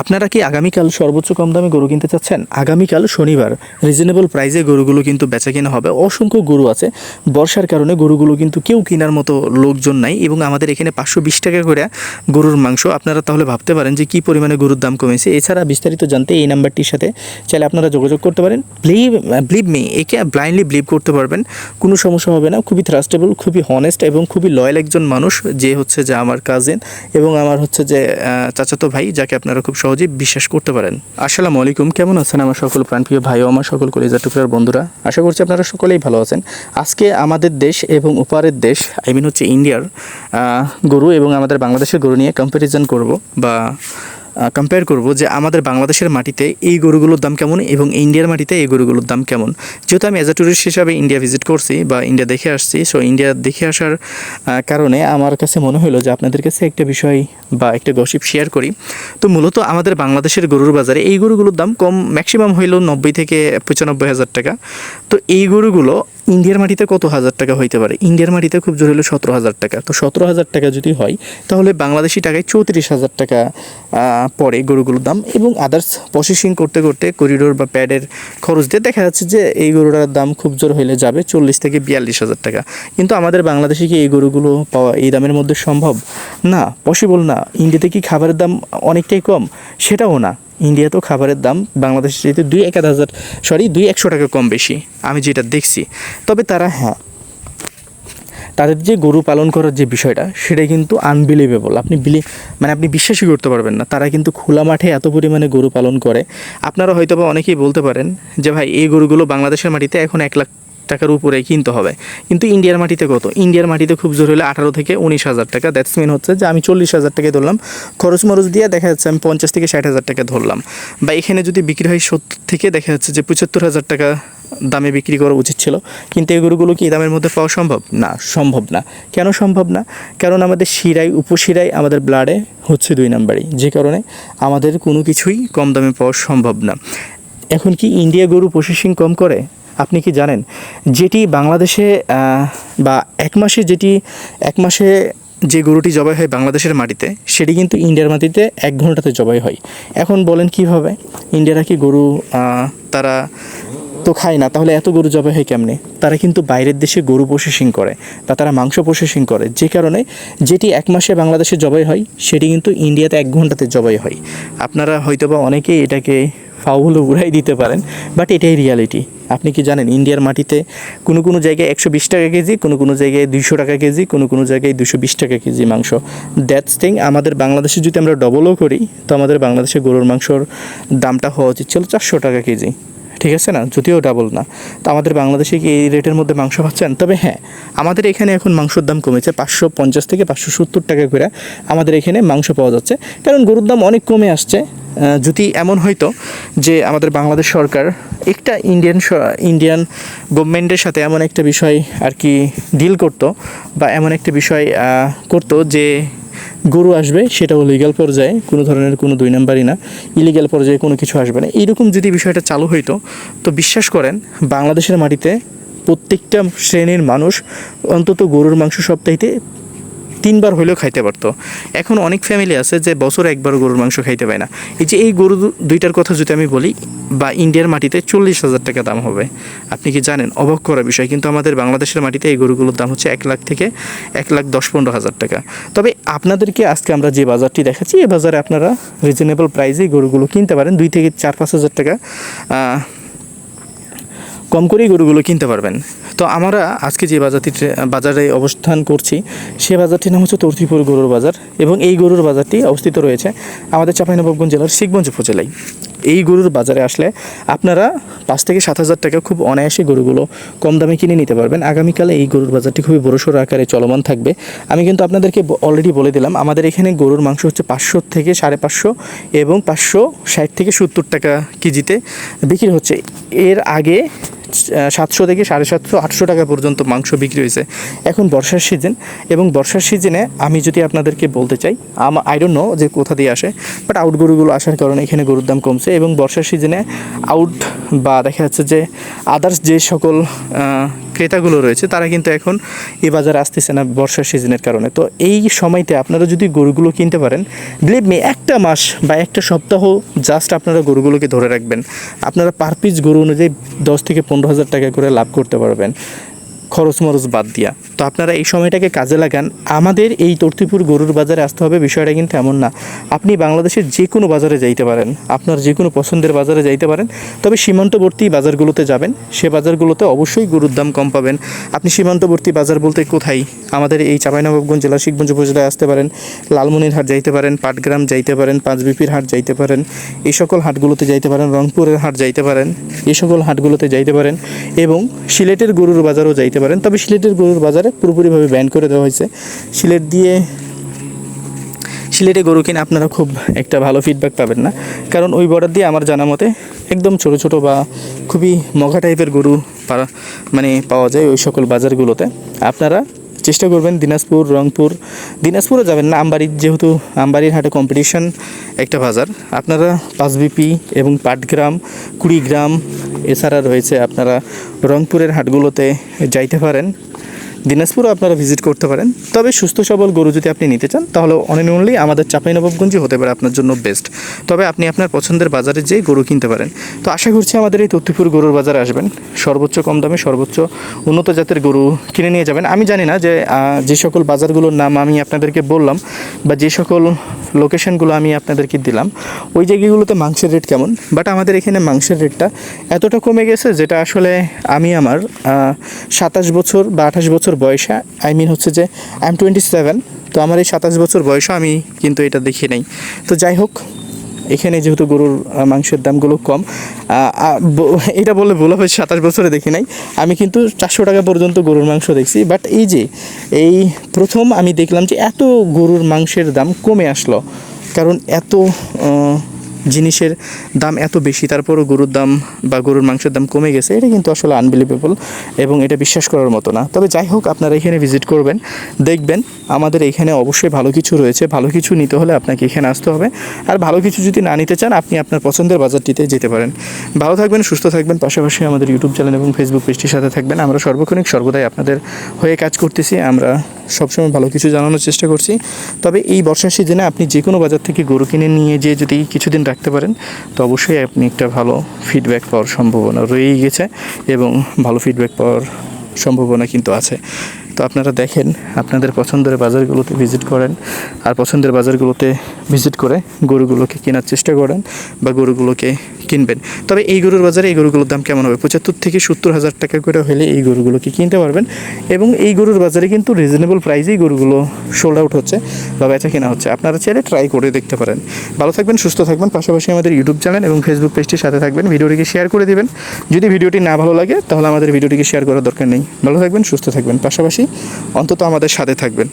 আপনারা কি আগামীকাল সর্বোচ্চ কম দামে গরু কিনতে চাচ্ছেন? আগামীকাল শনিবার রিজনেবল প্রাইসে গরুগুলো কিন্তু বেচা কেনা হবে। অসংখ্য গরু আছে। বর্ষার কারণে গরুগুলো কিন্তু কেউ কেনার মতো লোকজন নাই এবং আমাদের এখানে পাঁচশো বিশ টাকা করে গরুর মাংস। আপনারা তাহলে ভাবতে পারেন যে কী পরিমাণে গরুর দাম কমেছে। এছাড়া বিস্তারিত জানতে এই নাম্বারটির সাথে চাইলে আপনারা যোগাযোগ করতে পারেন। ব্লিভ ব্লিভ মি একে ব্লাইন্ডলি ব্লিভ করতে পারবেন। কোনো সমস্যা হবে না। খুবই থ্রাস্টেবল খুবই হনেস্ট এবং খুবই লয়াল একজন মানুষ, যে হচ্ছে যে আমার কাজিন এবং আমার হচ্ছে যে চাচাতো ভাই, যাকে আপনারা খুব সহজেই বিশ্বাস করতে পারেন। আসসালামু আলাইকুম, কেমন আছেন আমার সকল প্রাণপ্রিয় ভাই ও আমার সকল কলেজার টুকরার বন্ধুরা? আশা করছি আপনারা সকলেই ভালো আছেন। আজকে আমাদের দেশ এবং ওপারের দেশ আই মিন হচ্ছে ইন্ডিয়ার গরু এবং আমাদের বাংলাদেশের গরু নিয়ে কম্প্যারিজন করব বা কম্পেয়ার করব যে আমাদের বাংলাদেশের মাটিতে এই গরুগুলোর দাম কেমন এবং ইন্ডিয়ার মাটিতে এই গরুগুলোর দাম কেমন। যেহেতু আমি অ্যাজ এ ট্যুরিস্ট হিসাবে ইন্ডিয়া ভিজিট করছি বা ইন্ডিয়া দেখে আসছি সো ইন্ডিয়া দেখে আসার কারণে আমার কাছে মনে হলো যে আপনাদের কাছে একটা বিষয় বা একটা গসিপ শেয়ার করি। তো মূলত আমাদের বাংলাদেশের গরুর বাজারে এই গরুগুলোর দাম কম ম্যাক্সিমাম হইল নব্বই থেকে পঁচানব্বই হাজার টাকা। তো এই গরুগুলো ইন্ডিয়ার মাটিতে কত হাজার টাকা হইতে পারে? ইন্ডিয়ার মাটিতে খুব জোর হলো সতেরো হাজার টাকা। তো সতেরো হাজার টাকা যদি হয়, তাহলে বাংলাদেশি টাকায় চৌত্রিশ হাজার টাকা পড়ে গরুগুলোর দাম এবং আদার্স প্রসেসিং করতে করতে করিডোর বা প্যাডের খরচ দিয়ে দেখা যাচ্ছে যে এই গরুটার দাম খুব জোর হইলে যাবে চল্লিশ থেকে বিয়াল্লিশ হাজার টাকা। কিন্তু আমাদের বাংলাদেশে কি এই গরুগুলো পাওয়া এই দামের মধ্যে সম্ভব? না পসিবল না। ইন্ডিয়াতে কি খাবারের দাম অনেকটাই কম? সেটাও না। ইন্ডিয়াতেও খাবারের দাম বাংলাদেশের চাইতে দুই এক হাজার সরি দুই একশো টাকা কম বেশি, আমি যেটা দেখছি। তবে তারা হ্যাঁ তাদের যে গরু পালন করার যে বিষয়টা, সেটা কিন্তু আনবিলিভেবল আপনি বিলি মানে আপনি বিশ্বাসই করতে পারবেন না। তারা কিন্তু খোলা মাঠে এত পরিমাণে গরু পালন করে। আপনারা হয়তো বা অনেকেই বলতে পারেন যে, ভাই, এই গরুগুলো বাংলাদেশের মাটিতে এখন এক লাখ টাকার উপরে কিনতে হবে। কিন্তু ইন্ডিয়ার মাটিতে কত? ইন্ডিয়ার মাটিতে খুব জোর হলে আঠারো থেকে উনিশ হাজার টাকা। দ্যাটস মিন হচ্ছে যে আমি চল্লিশ হাজার টাকা ধরলাম। খরচ মরচ দিয়ে দেখা যাচ্ছে আমি পঞ্চাশ থেকে ষাট হাজার টাকা ধরলাম। বা এখানে যদি বিক্রি হয় সত্তর থেকে দেখা যাচ্ছে যে পঁচাত্তর হাজার টাকা দামে বিক্রি করা উচিত ছিল। কিন্তু এই গরুগুলো কি দামের মধ্যে পাওয়া সম্ভব? না সম্ভব না। কেন সম্ভব না? কারণ আমাদের শিরায়, উপশিরায় আমাদের ব্লাডে হচ্ছে দুই নাম্বারই। যে কারণে আমাদের কোনো কিছুই কম দামে পাওয়া সম্ভব না। এখন কি ইন্ডিয়া গরু প্রসেসিং কম করে? আপনি কি জানেন? যেটি বাংলাদেশে বা এক মাসে যেটি, এক মাসে যে গরুটি জবাই হয় বাংলাদেশের মাটিতে, সেটি কিন্তু ইন্ডিয়ার মাটিতে এক ঘন্টাতে জবাই হয়। এখন বলেন কীভাবে? ইন্ডিয়ারা কি গরু তারা তো খায় না, তাহলে এত গরু জবাই হয় কেমনে? তারা কিন্তু বাইরের দেশে গরু প্রসেসিং করে, বা তারা মাংস প্রসেসিং করে। যে কারণে যেটি এক মাসে বাংলাদেশে জবাই হয়, সেটি কিন্তু ইন্ডিয়াতে এক ঘন্টাতে জবাই হয়। আপনারা হয়তোবা অনেকেই এটাকে ফাউল উড়াই দিতে পারেন বাট এটাই রিয়ালিটি আপনি কি জানেন, ইন্ডিয়ার মাটিতে কোনো কোনো জায়গায় একশো বিশ টাকা কেজি, কোনো কোনো জায়গায় দুইশো টাকা কেজি, কোনো কোনো জায়গায় দুশো বিশ টাকা কেজি মাংস। দ্যাটস থিং আমাদের বাংলাদেশে যদি আমরা ডবলও করি, তো আমাদের বাংলাদেশে গরুর মাংসর দামটা হওয়া উচিত ছিল চারশো টাকা কেজি। ঠিক আছে না? যদিও ডাবল না। তো আমাদের বাংলাদেশে কি এই রেটের মধ্যে মাংস পাচ্ছেন? তবে হ্যাঁ আমাদের এখানে এখন মাংসর দাম কমেছে পাঁচশো পঞ্চাশ থেকে পাঁচশো সত্তর টাকা করে আমাদের এখানে মাংস পাওয়া যাচ্ছে। কারণ গরুর দাম অনেক কমে আসছে। যদি এমন হইতো যে আমাদের বাংলাদেশ সরকার একটা ইন্ডিয়ান ইন্ডিয়ান গভর্নমেন্টের সাথে এমন একটা বিষয় আর কি ডিল করতো বা এমন একটা বিষয় করতো যে গরু আসবে, সেটাও লিগ্যাল পর্যায়ে, কোনো ধরনের কোনো দুই নাম্বারই না ইলিগ্যাল পর্যায়ে কোনো কিছু আসবে না। এইরকম যদি বিষয়টা চালু হইতো, তো বিশ্বাস করেন বাংলাদেশের মাটিতে প্রত্যেকটা শ্রেণির মানুষ অন্তত গরুর মাংস সপ্তাহে তিনবার হলেও খাইতে পারতো। এখন অনেক ফ্যামিলি আছে যে বছর একবার গরুর মাংস খাইতে পায় না। এই যে এই গরু দুইটার কথা যদি আমি বলি, বা ইন্ডিয়ার মাটিতে চল্লিশ হাজার টাকা দাম হবে। আপনি কি জানেন? অবাক করা বিষয়, কিন্তু আমাদের বাংলাদেশের মাটিতে এই গরুগুলোর দাম হচ্ছে এক লাখ থেকে এক লাখ দশ পনেরো হাজার টাকা। তবে আপনাদেরকে আজকে আমরা যে বাজারটি দেখাচ্ছি এই বাজারে আপনারা রিজনেবল প্রাইসে গরুগুলো কিনতে পারেন। দুই থেকে চার পাঁচ হাজার টাকা কম করেই গরুগুলো কিনতে পারবেন। তো আমরা আজকে যে বাজারটি বাজারে অবস্থান করছি, সে বাজারটির নাম হচ্ছে তর্তিপুর গরুর বাজার এবং এই গরুর বাজারটি অবস্থিত রয়েছে আমাদের চাঁপাইনবাবগঞ্জ জেলার শিখগঞ্জ উপজেলায়। এই গরুর বাজারে আসলে আপনারা পাঁচ থেকে সাত হাজার টাকা খুব অনায়াসে গরুগুলো কম দামে কিনে নিতে পারবেন। আগামীকালে এই গরুর বাজারটি খুবই বড়সড় আকারে চলমান থাকবে। আমি কিন্তু আপনাদেরকে অলরেডি বলে দিলাম, আমাদের এখানে গরুর মাংস হচ্ছে পাঁচশো থেকে সাড়ে পাঁচশো এবং পাঁচশো ষাট থেকে সত্তর টাকা কেজিতে বিক্রি হচ্ছে। এর আগে সাতশো থেকে সাড়ে সাতশো, আটশো টাকা পর্যন্ত মাংস বিক্রি হয়েছে। এখন বর্ষার সিজন এবং বর্ষার সিজনে আমি যদি আপনাদেরকে বলতে চাই আমার আই নো যে কোথা দিয়ে আসে বাট আউট গরুগুলো আসার কারণে এখানে গরুর দাম কমছে, এবং বর্ষার সিজনে আউট বা দেখা যাচ্ছে যে আদার্স যে সকল ক্রেতাগুলো রয়েছে, তারা কিন্তু এখন এই বাজার আসতেছে না বর্ষার সিজনের কারণে। তো এই সময়তে আপনারা যদি গরুগুলো কিনতে পারেন বিলিভ মি একটা মাস বা একটা সপ্তাহ জাস্ট আপনারা গরুগুলোকে ধরে রাখবেন। আপনারা পার পিস গরু অনুযায়ী দশ থেকে পনেরো হাজার টাকা করে লাভ করতে পারবেন। খরচ মরচ বাদ দিয়া। তো আপনারা এই সময়টাকে কাজে লাগান। আমাদের এই তর্তিপুর গরুর বাজারে আসতে হবে বিষয়টা কিন্তু এমন না। আপনি বাংলাদেশের যে কোনো বাজারে যাইতে পারেন, আপনার যে কোনো পছন্দের বাজারে যাইতে পারেন, তবে সীমান্তবর্তী বাজারগুলোতে যাবেন। সে বাজারগুলোতে অবশ্যই গরুর দাম কম পাবেন। আপনি সীমান্তবর্তী বাজার বলতে কোথায়? আমাদের এই চাঁপাইনবাবগঞ্জ, জেলা শিখগঞ্জ উপজেলায় আসতে পারেন লালমনির হাট যাইতে পারেন, পাটগ্রাম যাইতে পারেন, পাঁচবিপির হাট যাইতে পারেন এই সকল হাটগুলোতে যাইতে পারেন, রংপুরের হাট যাইতে পারেন এই সকল হাটগুলোতে যাইতে পারেন এবং সিলেটের গরুর বাজারও যাইতে পারেন। তবে সিলেটের গরুর বাজারে পুরোপুরিভাবে ব্যান করে দেওয়া হয়েছে। সিলেট দিয়ে সিলেটে গরু কিনে আপনারা খুব একটা ভালো ফিডব্যাক পাবেন না। কারণ ওই বর্ডার দিয়ে আমার জানা মতে একদম ছোট ছোট বা খুবই মঘা টাইপের গরু মানে পাওয়া যায় ওই সকল বাজারগুলোতে। আপনারা চেষ্টা করবেন দিনাজপুর, রংপুর, দিনাজপুরও যাবেন না, আমবাড়ির যেহেতু আমবাড়ির হাটে কম্পিটিশন একটা বাজার। আপনারা পাঁচবিপি এবং পাটগ্রাম, কুড়িগ্রাম, এছাড়া রয়েছে আপনারা রংপুরের হাটগুলোতে যাইতে পারেন। দিনাজপুরও আপনারা ভিজিট করতে পারেন। তবে সুস্থ সবল গরু যদি আপনি নিতে চান, তাহলে অনলি আমাদের চাঁপাইনবাবগঞ্জই হতে পারে আপনার জন্য বেস্ট তবে আপনি আপনার পছন্দের বাজারে যেয়ে গরু কিনতে পারেন। তো আশা করছি আমাদের এই তথ্যপুর গরুর বাজারে আসবেন। সর্বোচ্চ কম দামে সর্বোচ্চ উন্নত জাতের গরু কিনে নিয়ে যাবেন। আমি জানি না যে যে সকল বাজারগুলোর নাম আমি আপনাদেরকে বললাম, বা যে সকল লোকেশনগুলো আমি আপনাদেরকে দিলাম। ওই জায়গাগুলোতে মাংসের রেট কেমন? বাট আমাদের এখানে মাংসের রেটটা এতটা কমে গেছে যেটা আসলে আমি আমার সাতাশ বছর বা আঠাশ বছর বয়সে আই মিন হচ্ছে যে আই এম টোয়েন্টি সেভেন তো আমার এই সাতাশ বছর বয়সও আমি কিন্তু এটা দেখি নাই। তো যাই হোক এখানে যেহেতু গরুর মাংসের দামগুলো কম এটা বললে ভুল হবে, সাতাশ বছরে দেখি নাই। আমি কিন্তু চারশো টাকা পর্যন্ত গরুর মাংস দেখছি বাট এই যে, এই প্রথম আমি দেখলাম যে এত গরুর মাংসের দাম কমে আসলো। কারণ এত জিনিসের দাম এত বেশি, তারপরও গরুর দাম বা গরুর মাংসের দাম কমে গেছে, এটা কিন্তু আসলে আনবিলিভেবল এবং এটা বিশ্বাস করার মতো না। তবে যাই হোক, আপনারা এখানে ভিজিট করবেন, দেখবেন আমাদের এখানে অবশ্যই ভালো কিছু রয়েছে, ভালো কিছু নিতে হলে আপনাকে এখানে আসতে হবে। আর ভালো কিছু যদি না নিতে চান, আপনি আপনার পছন্দের বাজারটিতে যেতে পারেন। ভালো থাকবেন, সুস্থ থাকবেন, পাশাপাশি আমাদের ইউটিউব চ্যানেল এবং ফেসবুক পেজটির সাথে থাকবেন। আমরা সর্বক্ষণিক সর্বদাই আপনাদের হয়ে কাজ করতেছি, আমরা সবসময় ভালো কিছু জানানোর চেষ্টা করছি। তবে এই বর্ষার সিজনে আপনি যে কোনো বাজার থেকে গরু কিনে নিয়ে যেয়ে যদি কিছুদিন রাখতে পারেন। তো অবশ্যই আপনি একটা ভালো ফিডব্যাক পাওয়ার সম্ভাবনা রয়েই গেছে এবং ভালো ফিডব্যাক পাওয়ার সম্ভাবনা কিন্তু আছে। তো আপনারা দেখেন, আপনাদের পছন্দের বাজারগুলোতে ভিজিট করেন আর পছন্দের বাজারগুলোতে ভিজিট করে গরুগুলোকে কেনার চেষ্টা করেন বা গরুগুলোকে কিনবেন। তবে এই গরুর বাজারে এই গরুগুলোর দাম কেমন হবে? পঁচাত্তর থেকে সত্তর হাজার টাকা করে হলে এই গরুগুলোকে কিনতে পারবেন? এবং এই গরুর বাজারে কিন্তু রিজনেবল প্রাইসেই গরুগুলো সোল্ড আউট হচ্ছে বা বেচা কেনা হচ্ছে। আপনারা চাইলে ট্রাই করে দেখতে পারেন। ভালো থাকবেন, সুস্থ থাকবেন, পাশাপাশি আমাদের ইউটিউব চ্যানেল এবং ফেসবুক পেজটির সাথে থাকবেন। ভিডিওটিকে শেয়ার করে দিবেন। যদি ভিডিওটি না ভালো লাগে, তাহলে আমাদের ভিডিওটিকে শেয়ার করার দরকার নেই। ভালো থাকবেন, সুস্থ থাকবেন, পাশাপাশি অন্তত আমাদের সাথে থাকবেন।